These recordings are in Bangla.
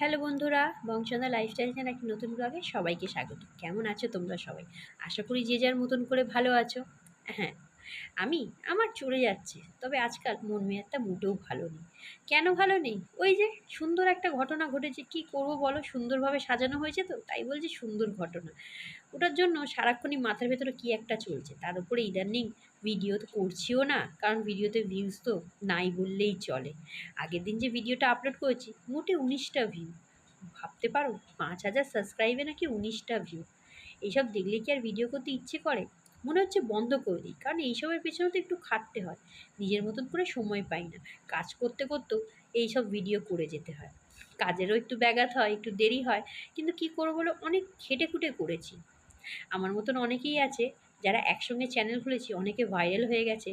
হ্যালো বন্ধুরা বংশনা লাইফস্টাইল চ্যানেল একটি নতুন ব্লগে সবাইকে স্বাগত। কেমন আছো তোমরা সবাই? আশা করি যে যার মতন করে ভালো আছো। হ্যাঁ আমি? আমার চলে যাচ্ছে। তবে আজকাল মন মেয়াদটা মোটেও ভালো নেই। কেন ভালো নেই? ওই যে সুন্দর একটা ঘটনা ঘটেছে, কি করব বলো? সুন্দরভাবে সাজানো হয়েছে তো, তাই বলছি সুন্দর ঘটনা। ওটার জন্য সারাক্ষণই মাথার ভেতরে কি একটা চলছে? তার উপরে ইদানিং ভিডিও তো করছিও না, কারণ ভিডিওতে ভিউজ তো নাই বললেই চলে। আগের দিন যে ভিডিওটা আপলোড করেছি, মোটে উনিশটা ভিউ ভাবতে পারো, পাঁচ হাজার সাবস্ক্রাইবে নাকি উনিশটা ভিউ এইসব দেখলে কি আর ভিডিও করতে ইচ্ছে করে? মনে হচ্ছে বন্ধ করে দিই। কারণ এইসবের পেছনে তো একটু খাটতে হয়। নিজের মতন করে সময় পাই না। কাজ করতে করতেও এইসব ভিডিও করে যেতে হয়। কাজেরও একটু ব্যাঘাত হয়, একটু দেরি হয়। কিন্তু কি করব বলো? অনেক খেটে খুটে করেছি। আমার মতন অনেকেই আছে যারা একসঙ্গে চ্যানেল খুলেছি, অনেকে ভাইরাল হয়ে গেছে।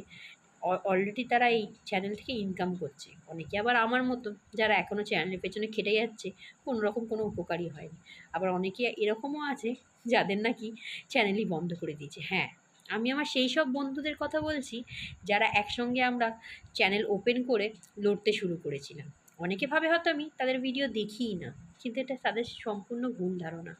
অলরেডি তারা এই চ্যানেল থেকে ইনকাম করছে। অনেকে আবার আমার মতো যারা এখনও চ্যানেলের পেছনে খেটে যাচ্ছে কোনো রকম কোনো উপকারই হয়নি। আবার অনেকে এরকমও আছে যাদের নাকি চ্যানেলই বন্ধ করে দিয়েছে। হ্যাঁ আমি আমার সেই সব বন্ধুদের কথা বলছি, যারা একসঙ্গে আমরা চ্যানেল ওপেন করে লড়তে শুরু করেছিলাম। অনেকে ভাবে হয়তো আমি তাদের ভিডিও দেখিই না। কিন্তু এটা তাদের সম্পূর্ণ ভুল ধারণা।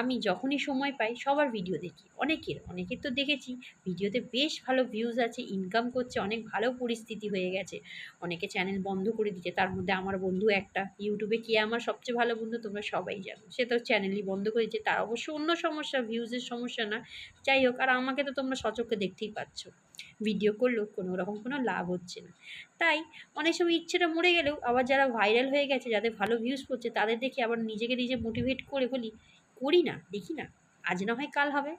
আমি যখনই সময় পাই সবার ভিডিও দেখি, অনেকের অনেকের তো দেখেছি। ভিডিওতে বেশ ভালো ভিউজ আছে ইনকাম করছে, অনেক ভালো পরিস্থিতি হয়ে গেছে। অনেকে চ্যানেল বন্ধ করে দিচ্ছে, তার মধ্যে আমার বন্ধু একটা ইউটিউবে কে আমার সবচেয়ে ভালো বন্ধু তোমরা সবাই জানো। সে তো চ্যানেলই বন্ধ করে দিচ্ছে, তার অবশ্য অন্য সমস্যা ভিউজের সমস্যা না। যাই হোক, আর আমাকে তো তোমরা সচক্ষে দেখতেই পাচ্ছ। ভিডিও করলেও কোনো রকম কোনো লাভ হচ্ছে না। তাই অনেক সময় ইচ্ছেটা মরে গেলেও আবার যারা ভাইরাল হয়ে গেছে, যাদের ভালো ভিউজ করছে, তাদের দেখে আবার নিজেকে নিজে মোটিভেট করে বলি, করি না, দেখি না, আজ না হয় কাল হবে।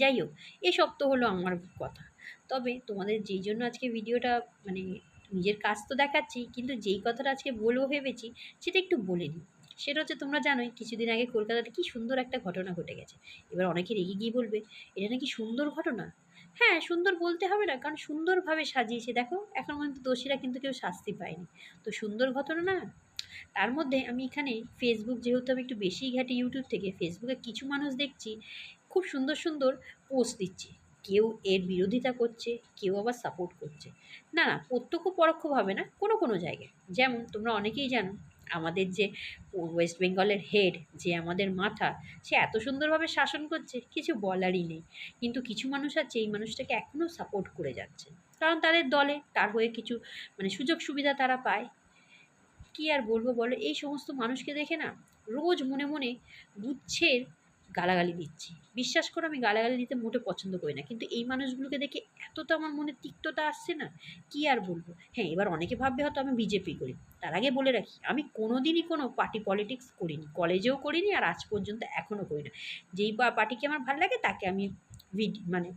যাই হোক এসব তো হলো আমার কথা। তবে তোমাদের যেই জন্য আজকে ভিডিওটা মানে নিজের কাজ তো দেখাচ্ছি, কিন্তু যেই কথাটা আজকে বলব ভেবেছি, সেটা একটু বলে নিই। সেটা হচ্ছে তোমরা জানোই, কিছুদিন আগে কলকাতাতে কি সুন্দর একটা ঘটনা ঘটে গেছে। এবার অনেকে রেগে গিয়ে বলবে, এটা নাকি সুন্দর ঘটনা? হ্যাঁ সুন্দর বলতে হবে না, কারণ সুন্দরভাবে সাজিয়েছে। দেখো, এখন পর্যন্ত দোষীরা কিন্তু কেউ শাস্তি পায়নি। তো সুন্দর ঘটনা না তার মধ্যে আমি এখানে ফেসবুক যেহেতু আমি একটু বেশিই ঘাটি ইউটিউব থেকে ফেসবুকে কিছু মানুষ দেখছি, খুব সুন্দর সুন্দর পোস্ট দিচ্ছে। কেউ এর বিরোধিতা করছে, কেউ আবার সাপোর্ট করছে। না না, প্রত্যক্ষ পরোক্ষভাবে না, কোনো কোনো জায়গায়। যেমন তোমরা অনেকেই জানো, আমাদের যে ওয়েস্ট বেঙ্গলের হেড যে আমাদের মাথা, সে এত সুন্দরভাবে শাসন করছে, কিছু বলারই নেই। কিন্তু কিছু মানুষ আছে, এই মানুষটাকে এখনও সাপোর্ট করে যাচ্ছে। কারণ তাদের দলে, তার হয়ে কিছু মানে সুযোগ সুবিধা তারা পায়। কী আর বলব বলো? এই সমস্ত মানুষকে দেখে না রোজ মনে মনে গুচ্ছের গালাগালি দিচ্ছি। বিশ্বাস করে আমি গালাগালি দিতে মোটে পছন্দ করি না। কিন্তু এই মানুষগুলোকে দেখে এতটা আমার মনে তিক্ততা আসছে না, কি আর বলব? হ্যাঁ এবার অনেকে ভাববে হয়তো আমি বিজেপি করি। তার আগে বলে রাখি, আমি কোনো দিনই কোনো পার্টি পলিটিক্স করিনি, কলেজেও করিনি আর আজ পর্যন্ত এখনও করি না। যেই পার্টিকে আমার ভালো লাগে তাকে আমি মানে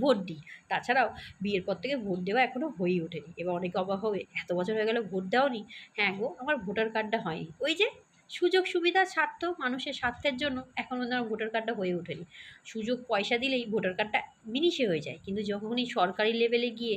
ভোট দিই তাছাড়াও বিয়ের পর থেকে ভোট দেওয়া এখনও হয়েই ওঠেনি। এবার অনেকে অবাক হবে, এত বছর হয়ে গেল ভোট দেওনি। হ্যাঁ গো, আমার ভোটার কার্ডটা হয়নি। ওই যে সুযোগ সুবিধা স্বার্থ মানুষের স্বার্থের জন্য এখন আমার ভোটার কার্ডটা হয়ে ওঠেনি। সুযোগ পয়সা দিলেই ভোটার কার্ডটা মিনিশে হয়ে যায়। কিন্তু যখনই সরকারি লেভেলে গিয়ে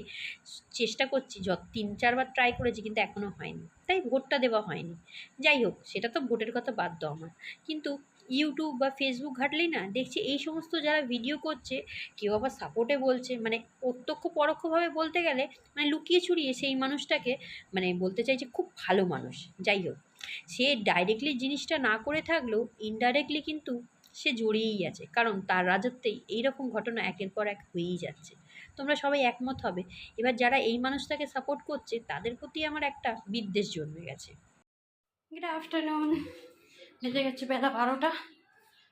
চেষ্টা করছি যত তিন চারবার ট্রাই করেছি কিন্তু এখনও হয়নি। তাই ভোটটা দেওয়া হয়নি। যাই হোক, সেটা তো ভোটের কথা বাদ দাও আমার। কিন্তু ইউটিউব বা ফেসবুক ঘাটলেই না, দেখছি এই সমস্ত যারা ভিডিও করছে, কেউ আবার সাপোর্টে বলছে মানে প্রত্যক্ষ পরোক্ষভাবে বলতে গেলে মানে লুকিয়ে ছুড়িয়ে সেই মানুষটাকে মানে বলতে চাইছে খুব ভালো মানুষ। যাই হোক, সে ডাইরেক্টলি জিনিসটা না করে থাকলেও ইনডাইরেক্টলি কিন্তু সে জড়িয়েই আছে। কারণ তার রাজত্বেই এইরকম ঘটনা একের পর এক হয়েই যাচ্ছে। তোমরা সবাই একমত হবে। এবার যারা এই মানুষটাকে সাপোর্ট করছে, তাদের প্রতি আমার একটা বিদ্বেষ জন্মে গেছে। গুড আফটারনুন বেজে গেছে বেলা বারোটা।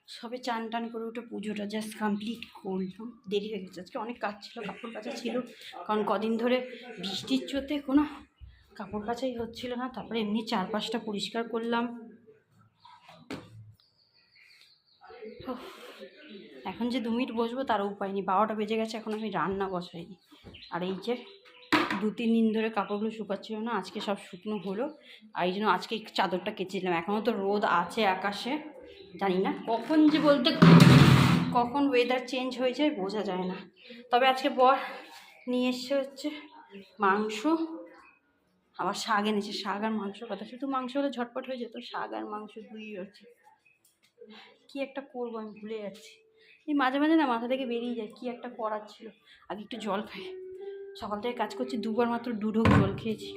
সবে চান টান করে উঠে পুজোটা জাস্ট কমপ্লিট করলাম। দেরি হয়ে গেছে। আজকে অনেক কাজ ছিল, কাপড় কাচা ছিল। কারণ কদিন ধরে বৃষ্টির চোতে কোনো কাপড় কাচাই হচ্ছিল না। তারপরে এমনি চারপাশটা পরিষ্কার করলাম। এখন যে দু মিনিট বসবো তার উপায় নেই। বারোটা বেজে গেছে, এখন আমি রান্না বসাইনি। আর এই যে দু তিন দিন ধরে কাপড়গুলো শুকাচ্ছিল না, আজকে সব শুকনো হলো। আর এই জন্য আজকে চাদরটা কেচেছিলাম। এখনও তো রোদ আছে আকাশে, জানি না কখন যে বলতে কখন ওয়েদার চেঞ্জ হয়ে যায় বোঝা যায় না। তবে আজকে বর নিয়ে এসছে হচ্ছে মাংস, আবার শাক এনেছে। শাক আর মাংস কথা, শুধু মাংস হলে ঝটপট হয়ে যেত, শাক আর মাংস দুই হচ্ছে। কী একটা করব আমি ভুলে যাচ্ছি। এই মাঝে মাঝে না মাথা থেকে বেরিয়ে যায়, কী একটা করার ছিল। আগে একটু জল খাই। সকাল থেকে কাজ করছি, দুবার মাত্র দু ঢোক জল খেয়েছি।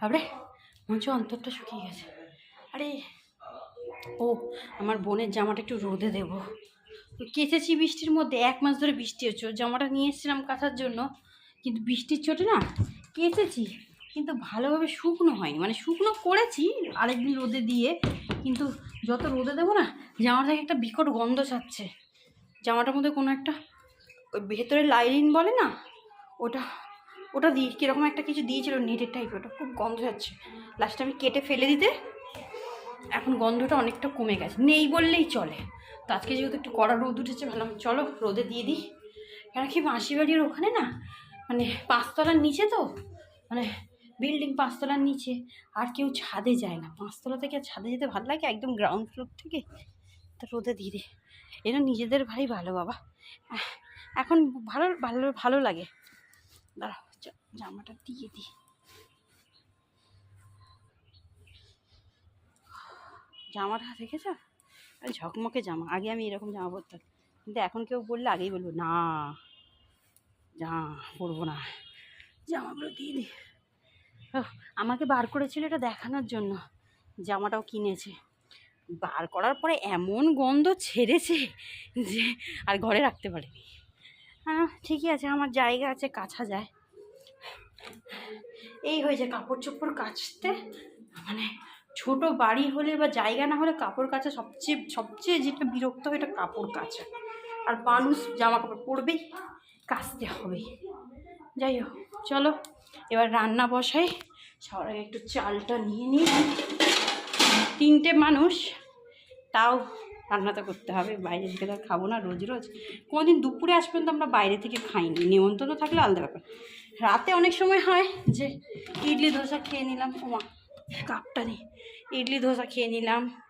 বাবরে মনে হচ্ছে অন্তরটা শুকিয়ে গেছে। আরে, ও, আমার বোনের জামাটা একটু রোদে দেবো। কেচেছি বৃষ্টির মধ্যে, এক মাস ধরে বৃষ্টি হচ্ছে জামাটা নিয়ে এসেছিলাম কাচার জন্য, কিন্তু বৃষ্টির চোটে না, কেচেছি। কিন্তু ভালোভাবে শুকনো হয়নি। মানে শুকনো করেছি আরেকদিন রোদে দিয়ে, কিন্তু যত রোদে দেবো না, জামাটা থেকে একটা বিকট গন্ধ ছাড়ছে। জামাটার মধ্যে কোনো একটা ওই ভেতরে লাইলিন বলে না, ওটা ওটা দিয়ে কীরকম একটা কিছু দিয়েছিল নেটের টাইপের ওটা খুব গন্ধ যাচ্ছে লাস্টে আমি কেটে ফেলে দিতে, এখন গন্ধটা অনেকটা কমে গেছে। নেই বললেই চলে। তো আজকে যেহেতু একটু কড়া রোদ উঠেছে, ভাবলাম চলো রোদে দিয়ে দিই। কেন কি মাসি বাড়ির ওখানে না মানে পাঁচতলার নিচে তো মানে বিল্ডিং পাঁচতলার নিচে। আর কেউ ছাদে যায় না। পাঁচতলা থেকে আর ছাদে যেতে ভালো লাগে? একদম গ্রাউন্ড ফ্লোর থেকে? তো রোদে দিই এটা নিজেদের ভাই ভালো বাবা। এখন ভালো ভালো ভালো লাগে। দাঁড়াও জামাটা দিয়ে দিই জামাটা দেখেছ ঝকমকে জামা। আগে আমি এরকম জামা পরতাম। কিন্তু এখন কেউ বললে আগেই বলব, না যা পরবো না। জামাগুলো দিয়ে দিই আমাকে বার করেছিল এটা দেখানোর জন্য। জামাটাও কিনেছে। বার করার পরে এমন গন্ধ ছেড়েছে যে আর ঘরে রাখতে পারিনি। হ্যাঁ ঠিকই আছে, আমার জায়গা আছে, কাছা যায়। এই হয়েছে কাপড় চোপড় কাচতে। মানে ছোট বাড়ি হলে বা জায়গা না হলে কাপড় কাচা সবচেয়ে সবচেয়ে যেটা বিরক্ত হয় এটা কাপড় কাচা। আর মানুষ জামা কাপড় পরবেই, কাচতে হবে যাই হোক, চলো। এবার রান্না বসাই। সবার আগে একটু চালটা নিয়ে নিই। তিনটে মানুষ, তাও রান্না তো করতে হবে। বাইরে থেকে তো খাব না রোজ রোজ। কোনোদিন দুপুরে আস পর্যন্ত আমরা বাইরে থেকে খাইনি। নিমন্ত্রণ থাকলে আলাদা ব্যাপার। রাতে অনেক সময় হয় যে ইডলি, ধোসা খেয়ে নিলাম। ওমা কাপটা নেই। ইডলি, ধোসা খেয়ে নিলাম।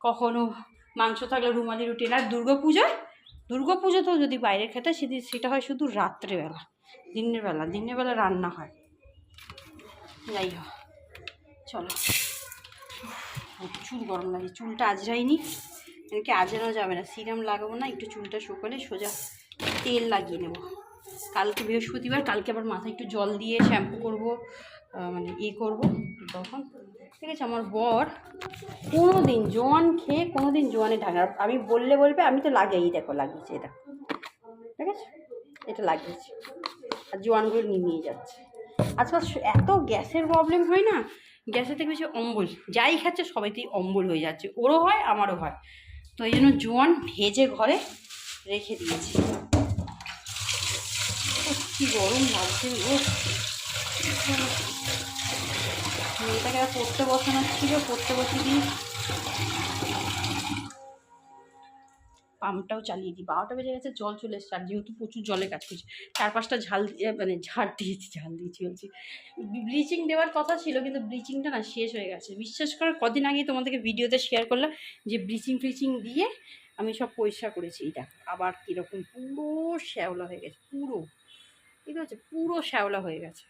কখনো মাংস থাকলে রুমালি রুটি আর দুর্গা পুজোয় দুর্গা পুজো তো যদি বাইরে খেতে, সেদিন সেটা হয় শুধু রাত্রেবেলা। দিনের বেলা দিনের বেলা রান্না হয়। যাই হোক, চলো। প্রচুর গরম লাগে চুলটা আজরাইনি এনাকে আজরানো যাবে না, সিরাম লাগাবো না, একটু চুলটা শুকালে সোজা তেল লাগিয়ে নেব। কালকে বৃহস্পতিবার, কালকে আবার মাথায় একটু জল দিয়ে শ্যাম্পু করব মানে ইয়ে করব তখন। ঠিক আছে, আমার বর কোনো দিন জোয়ান খেয়ে কোনো দিন জোয়ানে ঢাকা আমি বললে বলবে, আমি তো লাগাই দেখো লাগিয়েছি এটা ঠিক আছে? এটা লাগিয়েছি। আর জোয়ানগুলো নিয়ে যাচ্ছে। আজকাল এত গ্যাসের প্রবলেম হয় না? গ্যাসের থেকে বেশি অম্বল। যাই খাচ্ছে, সবাইতেই অম্বল হয়ে যাচ্ছে। ওরও হয়, আমারও হয়। তো এই জন্য জোয়ান ভেজে ঘরে রেখে দিয়েছি। কি গরম লাগছে ও মেয়েটাকে পড়তে বসানো ছিল, পড়তে বসে দিই পাম্পটাও চালিয়ে দিই। বারোটা বেজে গেছে, জল চলে এসছে। আর যেহেতু প্রচুর জলে কাজ করছে, চার পাঁচটা ঝাল দিয়ে মানে ঝাড় দিয়েছি, ঝাল দিয়েছি বলছি ব্লিচিং দেওয়ার কথা ছিল, কিন্তু ব্লিচিংটা না শেষ হয়ে গেছে। বিশ্বাস করে, কদিন আগেই তোমাদেরকে ভিডিওতে শেয়ার করলাম যে ব্লিচিং ফ্লিচিং দিয়ে আমি সব পরিষ্কার করেছি। এটা আবার কীরকম পুরো শ্যাওলা হয়ে গেছে, পুরো। ঠিক আছে পুরো শ্যাওলা হয়ে গেছে।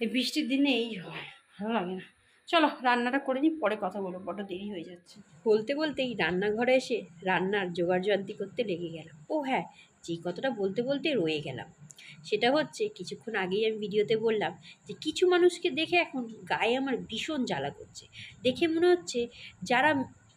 এই বৃষ্টির দিনে এই হয়, ভালো লাগে না। চলো রান্নাটা করে নিই, পরে কথা বলব, বড্ড দেরি হয়ে যাচ্ছে। বলতে বলতেই রান্নাঘরে এসে রান্নার জোগাড় যন্ত্রী করতে লেগে গেলাম। ও হ্যাঁ যে কথাটা বলতে বলতে রয়ে গেলাম। সেটা হচ্ছে, কিছুক্ষণ আগেই আমি ভিডিওতে বললাম যে, কিছু মানুষকে দেখে এখন গায়ে আমার ভীষণ জ্বালা করছে। দেখে মনে হচ্ছে যারা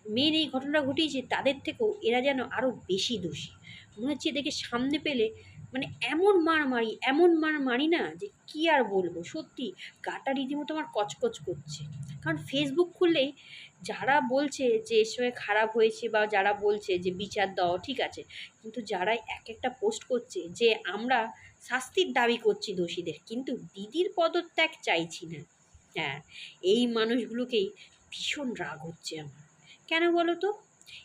মেন এই ঘটনা ঘটিয়েছে, তাদের থেকেও এরা যেন আরও বেশি দোষী। মনে হচ্ছে এদেরকে সামনে পেলে মানে এমন মার মারি এমন মার মারি না যে কি আর বলব? সত্যি, গাটা রীতিমতো আমার কচকচ করছে। কারণ ফেসবুক খুললেই যারা বলছে যে এর সঙ্গে খারাপ হয়েছে বা যারা বলছে যে বিচার দাও, ঠিক আছে। কিন্তু যারা এক একটা পোস্ট করছে যে আমরা শাস্তির দাবি করছি দোষীদের, কিন্তু দিদির পদত্যাগ চাইছি না। হ্যাঁ এই মানুষগুলোকেই ভীষণ রাগ হচ্ছে আমার। কেন বলো তো?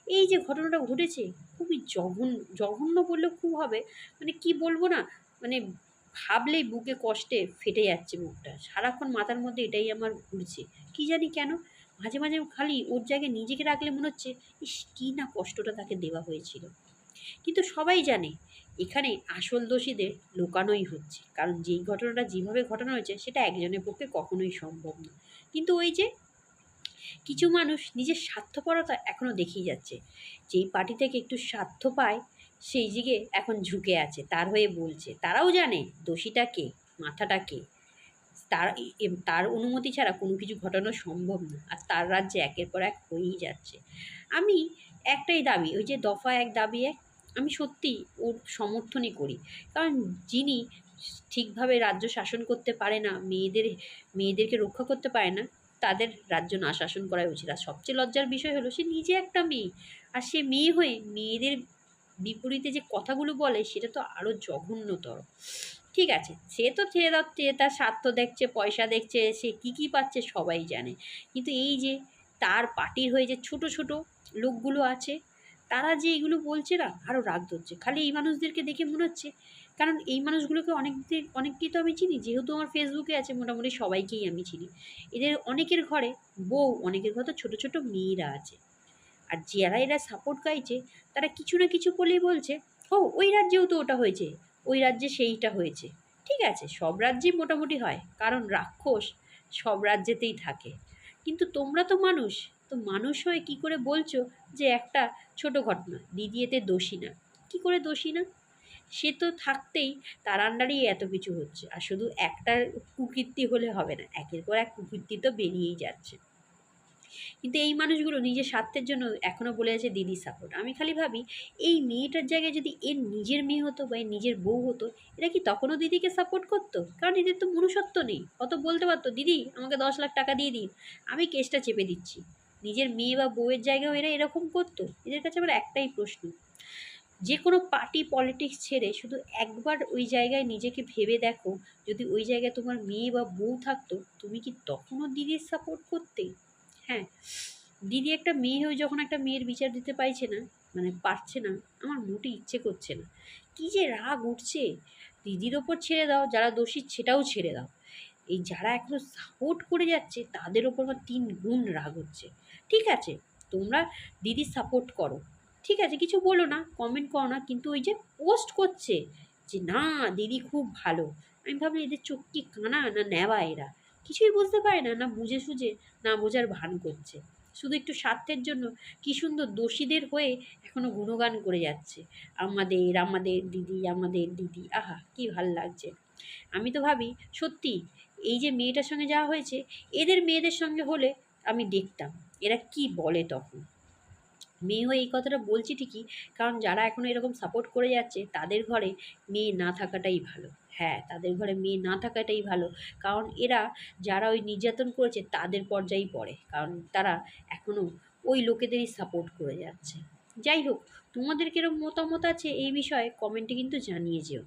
এই যে ঘটনাটা ঘটেছে, খুবই জঘন্য জঘন্য বললেও খুব হবে। মানে কি বলব না মানে ভাবলেই বুকে কষ্টে ফেটে যাচ্ছে মুখটা। সারাক্ষণ মাথার মধ্যে এটাই আমার ঘুরছে। কি জানি কেন, মাঝে মাঝে খালি ওর জায়গায় নিজেকে রাখলে মনে হচ্ছে, ইস, কী না কষ্টটা তাকে দেওয়া হয়েছিল। কিন্তু সবাই জানে, এখানে আসল দোষীদের লোকানোই হচ্ছে। কারণ যেই ঘটনাটা যেভাবে ঘটানো হয়েছে, সেটা একজনের পক্ষে কখনোই সম্ভব না। কিন্তু ওই যে কিছু মানুষ নিজের স্বার্থপরতা এখনও দেখিয়ে যাচ্ছে। যেই পার্টি থেকে একটু স্বার্থ পায়, সেই দিকে এখন ঝুঁকে আছে, তার হয়ে বলছে। তারাও জানে দোষীটা কে, মাথাটা কে। তার তার অনুমতি ছাড়া কোনো কিছু ঘটানো সম্ভব না, আর তার রাজ্যে একের পর এক হয়েই যাচ্ছে। আমি একটাই দাবি, ওই যে দফা এক দাবি এক, আমি সত্যি ওর সমর্থনই করি। কারণ যিনি ঠিকভাবে রাজ্য শাসন করতে পারে না, মেয়েদের, মেয়েদেরকে রক্ষা করতে পারে না তাদের রাজ্য না শাসন করাই উচিত। আর সবচেয়ে লজ্জার বিষয় হলো, সে নিজে একটা মেয়ে। আর সে মেয়ে হয়ে মেয়েদের বিপরীতে যে কথাগুলো বলে, সেটা তো আরও জঘন্যতর। ঠিক আছে, সে তো ছেড়ে দাও তার স্বার্থ দেখছে, পয়সা দেখছে, সে কী কী পাচ্ছে সবাই জানে। কিন্তু এই যে তার পার্টির হয়ে যে ছোট ছোট লোকগুলো আছে, তারা যে এগুলো বলছে না আরও রাগ ধরছে। খালি এই মানুষদেরকে দেখে মনে হচ্ছে কারণ এই মানুষগুলোকে অনেক অনেককেই তো আমি চিনি, যেহেতু আমার ফেসবুকে আছে, মোটামুটি সবাইকেই আমি চিনি। এদের অনেকের ঘরে, বউ, অনেকের ঘরে তো ছোটো ছোটো মেয়েরা আছে। আর যারা এরা সাপোর্ট গাইছে, তারা কিছু না কিছু বলেই বলছে, ও, ওই রাজ্যেও তো ওটা হয়েছে, ওই রাজ্যে সেইটা হয়েছে। ঠিক আছে, সব রাজ্যেই মোটামুটি হয়, কারণ রাক্ষস সব রাজ্যেতেই থাকে। কিন্তু তোমরা তো মানুষ তো মানুষ হয়ে কী করে বলছো যে একটা ছোট ঘটনা, দিদি এতে দোষী না। কী করে দোষী না? সে তো থাকতেই তার আন্ডারেই এত কিছু হচ্ছে। আর শুধু একটা কুকীর্তি হলে হবে না, একের পর এক কুকীর্তি তো বেরিয়েই যাচ্ছে। কিন্তু এই মানুষগুলো নিজের স্বার্থের জন্য এখনও বলে আছে, দিদি সাপোর্ট আমি খালি ভাবি, এই মেয়েটার জায়গায় যদি এর নিজের মেয়ে হতো বা এর নিজের বউ হতো, এরা কি তখনও দিদিকে সাপোর্ট করতো? কারণ এদের তো মনুষ্যত্ব নেই। অত বলতে পারতো, দিদি, আমাকে দশ লাখ টাকা দিয়ে দিন, আমি কেসটা চেপে দিচ্ছি। নিজের মেয়ে বা বউয়ের জায়গায় এরা এরকম করতো? এদের কাছে আমার একটাই প্রশ্ন। যে কোনো পার্টি পলিটিক্স ছেড়ে শুধু একবার ওই জায়গায় নিজেকে ভেবে দেখো, যদি ওই জায়গায় তোমার মেয়ে বা বউ থাকতো, তুমি কি তখনও দিদির সাপোর্ট করতে? হ্যাঁ দিদি একটা মেয়ে হয়ে যখন একটা মেয়ের বিচার দিতে পারছে না মানে পারছে না, আমার মোটে ইচ্ছে করছে না। কী যে রাগ উঠছে! দিদির ওপর ছেড়ে দাও, যারা দোষী সেটাও ছেড়ে দাও। এই যারা এখনও সাপোর্ট করে যাচ্ছে, তাদের ওপর আমার তিন গুণ রাগ হচ্ছে। ঠিক আছে, তোমরা দিদির সাপোর্ট করো। ঠিক আছে, কিছু বলো না কমেন্ট করো না, কিন্তু ওই যে পোস্ট করছে যে, না, দিদি খুব ভালো। আমি ভাবলাম, এদের চোখ কি কানা না নেওয়া এরা? কিছুই বুঝতে পারে না না বুঝে সুঝে, না বোঝার ভান করছে। শুধু একটু স্বার্থের জন্য, কী সুন্দর দোষীদের হয়ে এখনও গুণগান করে যাচ্ছে। আমাদের আমাদের দিদি আমাদের দিদি, আহা, কি ভালো লাগছে। আমি তো ভাবি, সত্যি, এই যে মেয়েটার সঙ্গে যাওয়া হয়েছে, এদের মেয়েদের সঙ্গে হলে আমি দেখতাম, এরা কি বলে তখন। মেয়ে হয়ে এই কথাটা বলছি ঠিকই, কারণ যারা এখন এরকম সাপোর্ট করে যাচ্ছে, তাদের ঘরে মেয়ে না থাকাটাই ভালো। হ্যাঁ তাদের ঘরে মেয়ে না থাকাটাই ভালো। কারণ এরা যারা ওই নির্যাতন করেছে, তাদের পর্যায়েই পড়ে। কারণ তারা এখনও ওই লোকেদেরই সাপোর্ট করে যাচ্ছে। যাই হোক, তোমাদের কীরকম মতামত আছে এই বিষয়ে কমেন্টে কিন্তু জানিয়ে যেও।